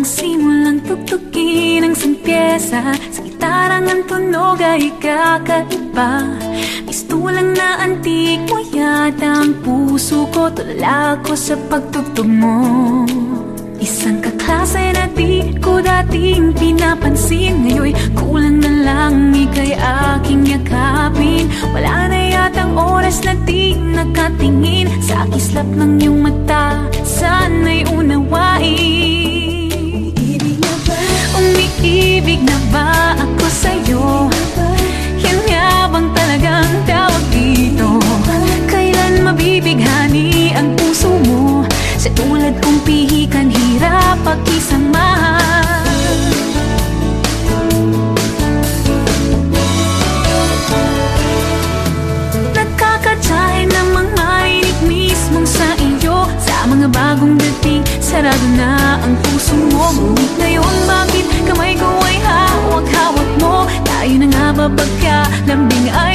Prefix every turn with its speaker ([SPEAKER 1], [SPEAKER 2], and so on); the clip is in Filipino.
[SPEAKER 1] Nang simulang tugtugin ang simpiesa Sa gitarang ang tunog ay kakaiba. Mistulang na antik mo yata ang puso ko. Tulala ko sa pagtugtog mo. Isang kaklase na di ko dating pinapansin. Ngayon'y kulang na lang ika'y aking yakapin. Wala na yatang oras na di nakatingin. Sa kislap ng iyong mata Sana'y pihikan, hirap pakisamahan Nagkakatsahin namang mainit mismong sa iyo. Sa mga bagong dating, sarado na ang puso mo. Ngunit ngayon bakit kamay ko ay hawak-hawak mo? Tayo na nga ba pagka lambing ay